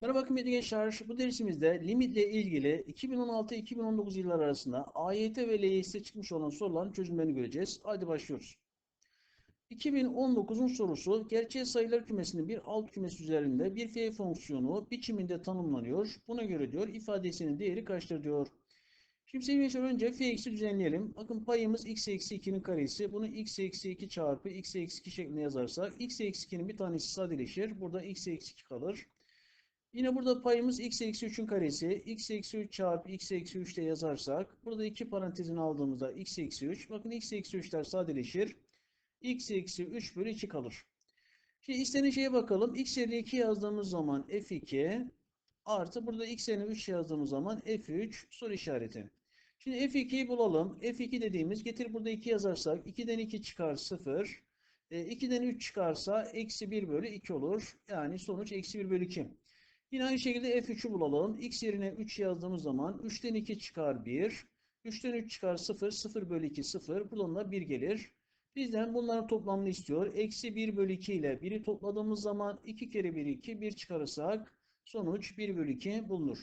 Merhaba kıymetli gençler. Bu dersimizde limitle ilgili 2016-2019 yılları arasında AYT ve LYS'te çıkmış olan soruların çözümlerini göreceğiz. Hadi başlıyoruz. 2019'un sorusu gerçel sayılar kümesinin bir alt kümesi üzerinde bir f fonksiyonu biçiminde tanımlanıyor. Buna göre diyor ifadesinin değeri kaçtır diyor. Şimdi sevgili gençler önce fx'i düzenleyelim. Bakın payımız x eksi 2'nin karesi. Bunu x eksi 2 çarpı x eksi 2 şeklinde yazarsak x eksi 2'nin bir tanesi sadeleşir. Burada x eksi 2 kalır. Yine burada payımız x eksi 3'ün karesi. x eksi 3 çarpı x eksi 3 de yazarsak. Burada iki parantezini aldığımızda x eksi 3. Bakın x eksi 3'ler sadeleşir. x eksi 3 bölü 2 kalır. Şimdi istenen şeye bakalım. x yerine 2 yazdığımız zaman f2 artı burada x yerine 3 yazdığımız zaman f3 soru işareti. Şimdi f2'yi bulalım. f2 dediğimiz getir burada 2 yazarsak 2'den 2 çıkar 0. E, 2'den 3 çıkarsa eksi 1 bölü 2 olur. Yani sonuç eksi 1 bölü 2. Yine aynı şekilde f3'ü bulalım. x yerine 3 yazdığımız zaman 3'ten 2 çıkar 1. 3'ten 3 çıkar 0. 0 bölü 2 0. Buradan da 1 gelir. Bizden bunların toplamını istiyor. Eksi 1 bölü 2 ile 1'i topladığımız zaman 2 kere 1 2. 1 çıkarırsak sonuç 1 bölü 2 bulunur.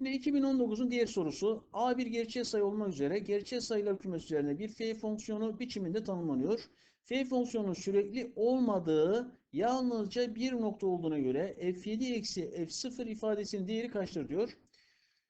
Yine 2019'un diğer sorusu A bir gerçel sayı olmak üzere gerçel sayılar kümesi üzerinde bir f fonksiyonu biçiminde tanımlanıyor. F fonksiyonunun sürekli olmadığı yalnızca bir nokta olduğuna göre f7 eksi f0 ifadesinin değeri kaçtır diyor.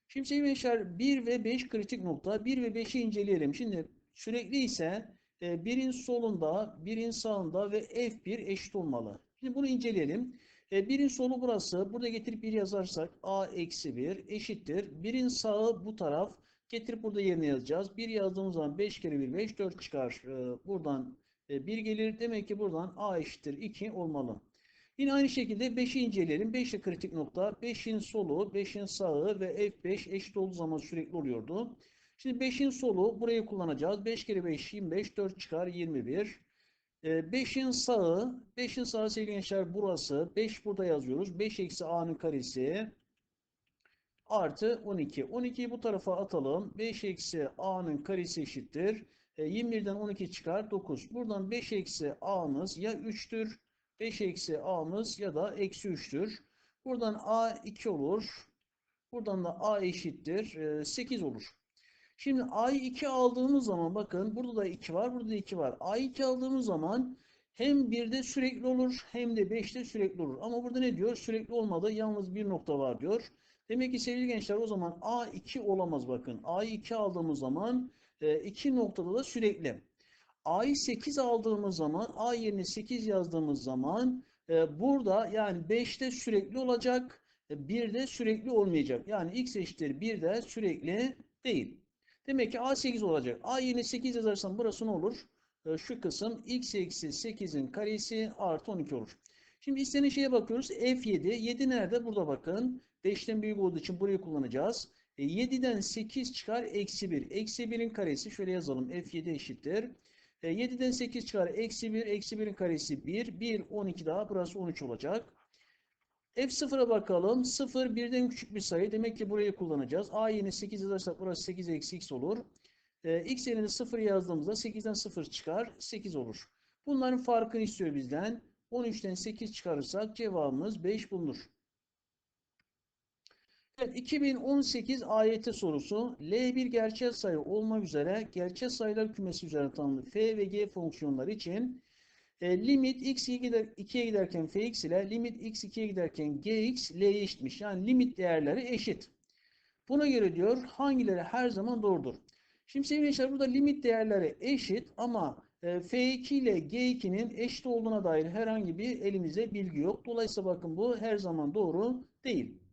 Şimdi sevgili gençler 1 ve 5 kritik nokta. 1 ve 5'i inceleyelim. Şimdi sürekli ise e, birin solunda, birin sağında ve f1 eşit olmalı. Şimdi bunu inceleyelim. E, birin solu burası. Burada getirip 1 yazarsak a eksi 1 eşittir. Birin sağı bu taraf. Getirip burada yerine yazacağız. 1 yazdığımız zaman 5 kere 1 5 4 çıkar. E, buradan 1 gelir. Demek ki buradan a eşittir 2 olmalı. Yine aynı şekilde 5'i inceleyelim. 5 de kritik nokta. 5'in solu, 5'in sağı ve f5 eşit olduğu zaman sürekli oluyordu. Şimdi 5'in solu burayı kullanacağız. 5 kere 5 25 4 çıkar 21. 5'in sağı, 5'in sağı sevgili gençler burası. 5 burada yazıyoruz. 5 eksi a'nın karesi artı 12. 12'yi bu tarafa atalım. 5 eksi a'nın karesi eşittir. 21'den 12 çıkar 9. Buradan 5 eksi a'mız ya 3'tür. 5 eksi a'mız ya da eksi 3'tür. Buradan a 2 olur. Buradan da a eşittir. 8 olur. Şimdi a'yı 2 aldığımız zaman bakın burada da 2 var, burada da 2 var. a'yı 2 aldığımız zaman hem 1'de sürekli olur hem de 5'te sürekli olur. Ama burada ne diyor? Sürekli olmadı. Yalnız bir nokta var diyor. Demek ki sevgili gençler o zaman a 2 olamaz bakın. a'yı 2 aldığımız zaman 2 noktada da sürekli. a'yı 8 aldığımız zaman a yerine 8 yazdığımız zaman burada yani 5'te sürekli olacak. 1'de sürekli olmayacak. Yani x eşittir 1'de sürekli değil. Demek ki A8 olacak. A yerine 8 yazarsam burası ne olur? Şu kısım x eksi 8'in karesi artı 12 olur. Şimdi istenen şeye bakıyoruz. F7. 7 nerede? Burada bakın. 5'ten büyük olduğu için burayı kullanacağız. E, 7'den 8 çıkar. Eksi 1. Eksi 1'in karesi. Şöyle yazalım. F7 eşittir. E, 7'den 8 çıkar. Eksi 1. Eksi 1'in karesi 1. 1, 12 daha. Burası 13 olacak. F0'a bakalım. 0 birden küçük bir sayı. Demek ki burayı kullanacağız. A yerine 8 yazarsak burası 8 eksi x olur. Ee, x yerine 0 yazdığımızda 8'den 0 çıkar. 8 olur. Bunların farkını istiyor bizden. 13'ten 8 çıkarırsak cevabımız 5 bulunur. Evet, 2018 AYT sorusu. L1 gerçel sayı olmak üzere gerçel sayılar kümesi üzerine tanımlı f ve g fonksiyonları için e, limit x 2'ye giderken fx ile limit x 2'ye giderken gx l'ye eşitmiş. Yani limit değerleri eşit. Buna göre diyor hangileri her zaman doğrudur. Şimdi sevgili gençler burada limit değerleri eşit ama e, f2 ile g2'nin eşit olduğuna dair herhangi bir elimizde bilgi yok. Dolayısıyla bakın bu her zaman doğru değil.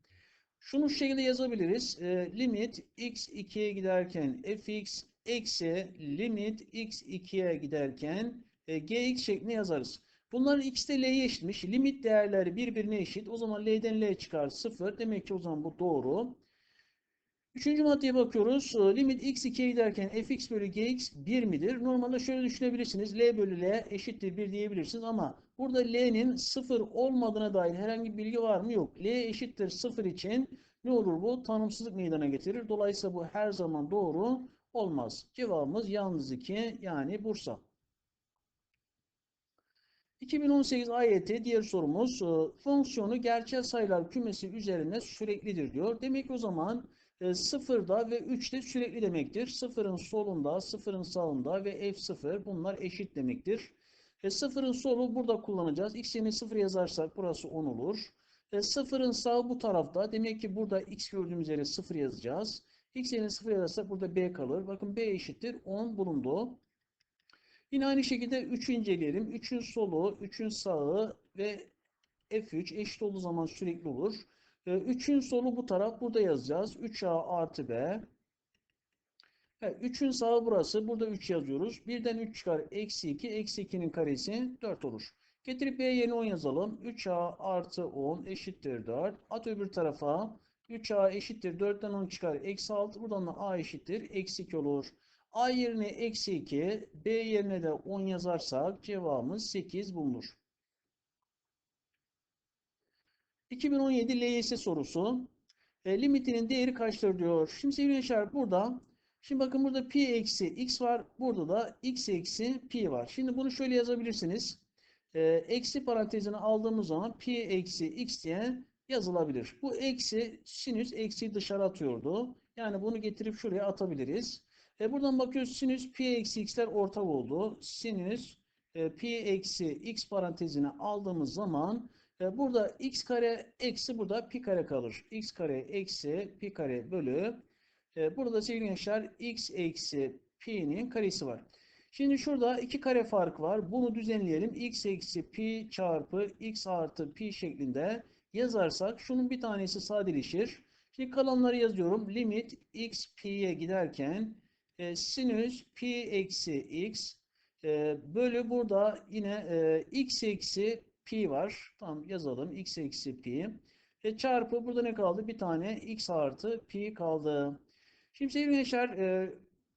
Şunu şu şekilde yazabiliriz. E, limit x 2'ye giderken fx eksi limit x 2'ye giderken e, gx şeklinde yazarız. Bunların ikisi de l'ye eşitmiş. Limit değerleri birbirine eşit. O zaman l'den l çıkar 0. Demek ki o zaman bu doğru. Üçüncü maddeye bakıyoruz. E, limit x 2'ye giderken fx bölü gx 1 midir? Normalde şöyle düşünebilirsiniz. l bölü l eşittir 1 diyebilirsiniz ama burada l'nin 0 olmadığına dair herhangi bir bilgi var mı? Yok. l eşittir 0 için ne olur bu? Tanımsızlık meydana getirir. Dolayısıyla bu her zaman doğru olmaz. Cevabımız yalnız 2 yani Bursa. 2018 AYT diğer sorumuz e, fonksiyonu gerçel sayılar kümesi üzerinde süreklidir diyor. Demek o zaman e, sıfırda ve 3'te sürekli demektir. Sıfırın solunda, sıfırın sağında ve f0 bunlar eşit demektir. E, sıfırın solu burada kullanacağız. X yerine 0 yazarsak burası 10 olur. E, sıfırın sağı bu tarafta. Demek ki burada x gördüğümüz yere 0 yazacağız. X yerine 0 yazarsak burada b kalır. Bakın b eşittir 10 bulundu. Yine aynı şekilde 3'ü inceleyelim. 3'ün solu, 3'ün sağı ve F3 eşit olduğu zaman sürekli olur. 3'ün solu bu taraf. Burada yazacağız. 3A artı B. Evet, 3'ün sağı burası. Burada 3 yazıyoruz. 1'den 3 çıkar. Eksi 2. Eksi 2'nin karesi 4 olur. Getirip B yerine 10 yazalım. 3A artı 10 eşittir 4. At öbür tarafa. 3A eşittir 4'ten 10 çıkar. Eksi 6. Buradan da A eşittir. Eksi 2 olur. A yerine eksi 2, B yerine de 10 yazarsak cevabımız 8 bulunur. 2017 LYS sorusu. E, limitinin değeri kaçtır diyor. Şimdi sevgili gençler burada. Şimdi bakın burada pi eksi x var. Burada da x eksi pi var. Şimdi bunu şöyle yazabilirsiniz. E, eksi parantezini aldığımız zaman pi eksi x diye yazılabilir. Bu eksi sinüs eksi dışarı atıyordu. Yani bunu getirip şuraya atabiliriz. E buradan bakıyoruz sinüs pi eksi x'ler ortak oldu. Sinüs e, pi eksi x parantezine aldığımız zaman burada x kare eksi burada pi kare kalır. x kare eksi pi kare bölü. E, burada sevgili gençler x eksi pi'nin karesi var. Şimdi şurada iki kare fark var. Bunu düzenleyelim. x eksi pi çarpı x artı pi şeklinde yazarsak şunun bir tanesi sadeleşir. Şimdi kalanları yazıyorum. Limit x pi'ye giderken e, sinüs pi eksi x e, bölü burada yine e, x eksi pi var. Tamam yazalım. x eksi pi. E, çarpı burada ne kaldı? Bir tane x artı pi kaldı. Şimdi sevgili gençler e,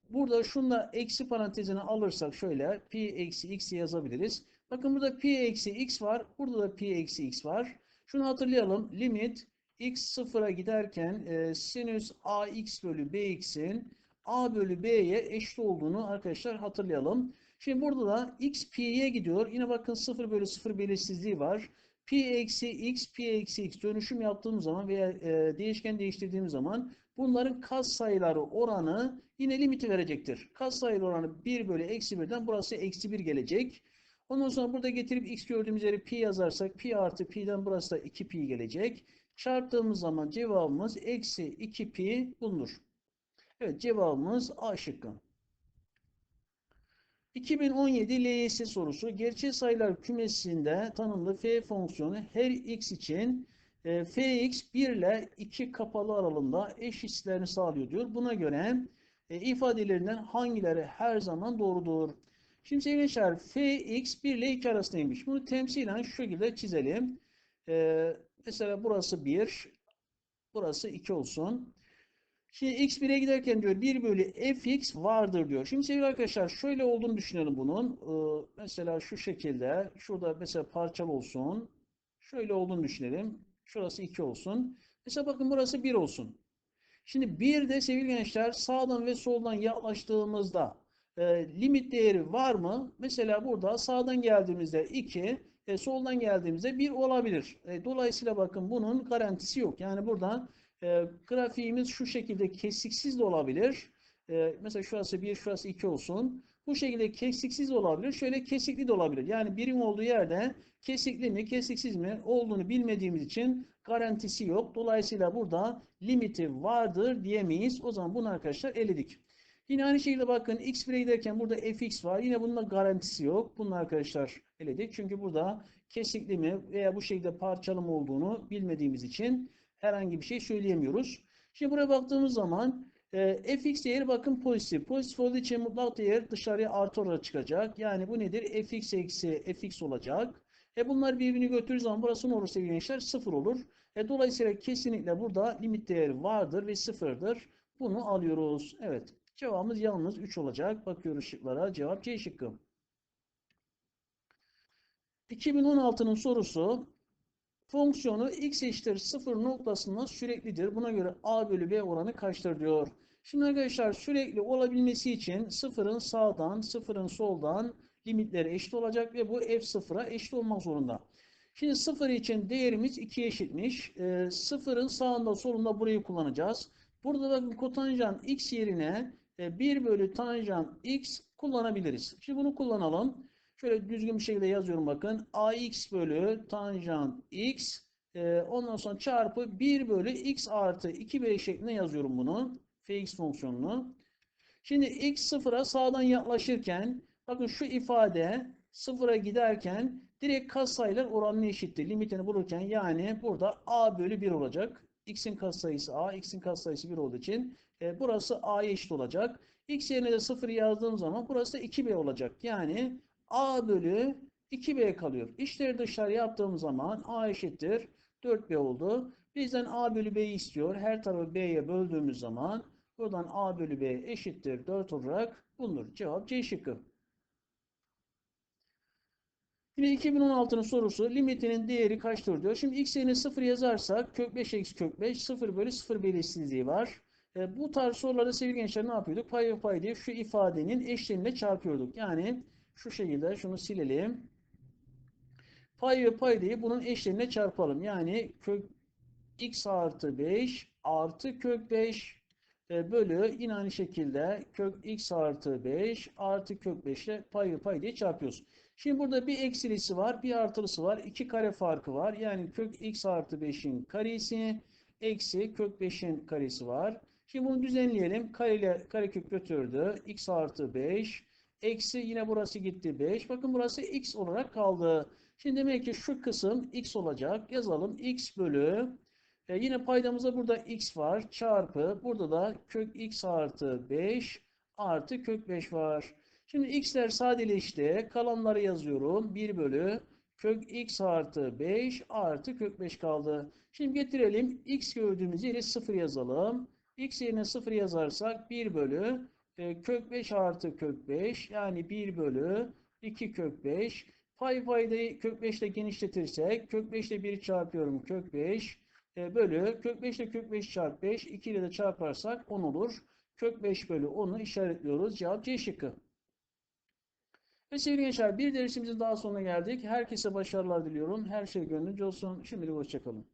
burada şunla eksi parantezini alırsak şöyle pi eksi x yazabiliriz. Bakın burada pi eksi x var. Burada da pi eksi x var. Şunu hatırlayalım. Limit x sıfıra giderken e, sinüs ax bölü bx'in a bölü b'ye eşit olduğunu arkadaşlar hatırlayalım. Şimdi burada da x pi'ye gidiyor. Yine bakın 0 bölü 0 belirsizliği var. Pi eksi x, pi eksi x dönüşüm yaptığımız zaman veya e, değişken değiştirdiğimiz zaman bunların kas sayıları oranı yine limiti verecektir. Kas sayıları oranı 1 bölü eksi 1'den burası eksi 1 gelecek. Ondan sonra burada getirip x gördüğümüz yere pi yazarsak pi artı pi'den burası da 2 pi gelecek. Çarptığımız zaman cevabımız eksi 2 pi bulunur. Evet cevabımız A şıkkı. 2017 LYS sorusu. Gerçel sayılar kümesinde tanımlı f fonksiyonu her x için e, fx 1 ile 2 kapalı aralığında eşitsizlerini sağlıyor diyor. Buna göre e, ifadelerinden hangileri her zaman doğrudur? Şimdi sevgili gençler fx 1 ile 2 arasındaymış. Bunu temsilen şu şekilde çizelim. E, mesela burası 1, burası 2 olsun. Şimdi x 1'e giderken diyor 1 bölü fx vardır diyor. Şimdi sevgili arkadaşlar şöyle olduğunu düşünelim bunun. Ee, mesela şu şekilde. Şurada mesela parçalı olsun. Şöyle olduğunu düşünelim. Şurası 2 olsun. Mesela bakın burası 1 olsun. Şimdi 1 de sevgili gençler sağdan ve soldan yaklaştığımızda e, limit değeri var mı? Mesela burada sağdan geldiğimizde 2, e, soldan geldiğimizde 1 olabilir. E, dolayısıyla bakın bunun garantisi yok. Yani buradan e, grafiğimiz şu şekilde kesiksiz de olabilir. E, mesela şurası 1, şurası 2 olsun. Bu şekilde kesiksiz olabilir. Şöyle kesikli de olabilir. Yani birim olduğu yerde kesikli mi, kesiksiz mi olduğunu bilmediğimiz için garantisi yok. Dolayısıyla burada limiti vardır diyemeyiz. O zaman bunu arkadaşlar eledik. Yine aynı şekilde bakın x1'e giderken burada fx var. Yine bunun da garantisi yok. Bunu arkadaşlar eledik. Çünkü burada kesikli mi veya bu şekilde parçalı mı olduğunu bilmediğimiz için herhangi bir şey söyleyemiyoruz. Şimdi buraya baktığımız zaman e, fx değeri bakın pozitif. Pozitif olduğu için mutlak değer dışarıya artı olarak çıkacak. Yani bu nedir? fx eksi fx olacak. E bunlar birbirini götürdüğü zaman burası ne olur sevgili gençler? Sıfır olur. E dolayısıyla kesinlikle burada limit değeri vardır ve sıfırdır. Bunu alıyoruz. Evet. Cevabımız yalnız 3 olacak. Bakıyoruz şıklara. Cevap C şıkkı. 2016'nın sorusu Fonksiyonu x eşittir 0 noktasında süreklidir. Buna göre a bölü b oranı kaçtır diyor. Şimdi arkadaşlar sürekli olabilmesi için sıfırın sağdan, sıfırın soldan limitleri eşit olacak ve bu f0'a eşit olmak zorunda. Şimdi 0 için değerimiz 2'ye eşitmiş. E, 0'ın sağında solunda burayı kullanacağız. Burada bakın kotanjant x yerine e, 1 bölü tanjant x kullanabiliriz. Şimdi bunu kullanalım. Şöyle düzgün bir şekilde yazıyorum bakın. ax bölü tanjant x e, ondan sonra çarpı 1 bölü x artı 2b şeklinde yazıyorum bunu. fx fonksiyonunu. Şimdi x sıfıra sağdan yaklaşırken bakın şu ifade sıfıra giderken direkt katsayılar oranına eşittir. Limitini bulurken yani burada a bölü 1 olacak. x'in katsayısı a, x'in katsayısı 1 olduğu için e, burası a'ya eşit olacak. x yerine de 0 yazdığım zaman burası da 2b olacak. Yani a bölü 2b kalıyor. İşleri dışarı yaptığım zaman a eşittir 4b oldu. Bizden a bölü b'yi istiyor. Her tarafı b'ye böldüğümüz zaman buradan a bölü b eşittir 4 olarak bulunur. Cevap C şıkkı. Yine 2016'nın sorusu limitinin değeri kaçtır diyor. Şimdi x yerine 0 yazarsak kök 5 eksi kök 5 0 bölü 0 belirsizliği var. E, bu tarz sorularda sevgili gençler ne yapıyorduk? Pay ve pay diye şu ifadenin eşleniyle çarpıyorduk. Yani şu şekilde şunu silelim. Pay ve pay diye bunun eşleniyle çarpalım. Yani kök x artı 5 artı kök 5 e, bölü yine aynı şekilde kök x artı 5 artı kök 5 ile pay ve pay çarpıyoruz. Şimdi burada bir eksilisi var, bir artılısı var. iki kare farkı var. Yani kök x artı 5'in karesi eksi kök 5'in karesi var. Şimdi bunu düzenleyelim. Kare ile karekök götürdü. x artı 5 eksi yine burası gitti 5. Bakın burası x olarak kaldı. Şimdi demek ki şu kısım x olacak. Yazalım x bölü e yine paydamızda burada x var. Çarpı burada da kök x artı 5 artı kök 5 var. Şimdi x'ler sadeleşti. Kalanları yazıyorum. 1 bölü kök x artı 5 artı kök 5 kaldı. Şimdi getirelim. x gördüğümüz yere 0 yazalım. x yerine 0 yazarsak 1 bölü e, kök 5 artı kök 5 yani 1 bölü 2 kök 5. Pay paydayı kök 5 ile genişletirsek kök 5 ile 1 çarpıyorum kök 5 e, bölü kök 5 ile kök 5 çarp 5 2 ile de çarparsak 10 olur. Kök 5 bölü 10'u işaretliyoruz. Cevap C şıkkı. Ve sevgili gençler bir dersimizin daha sonuna geldik. Herkese başarılar diliyorum. Her şey gönlünce olsun. Şimdilik hoşçakalın.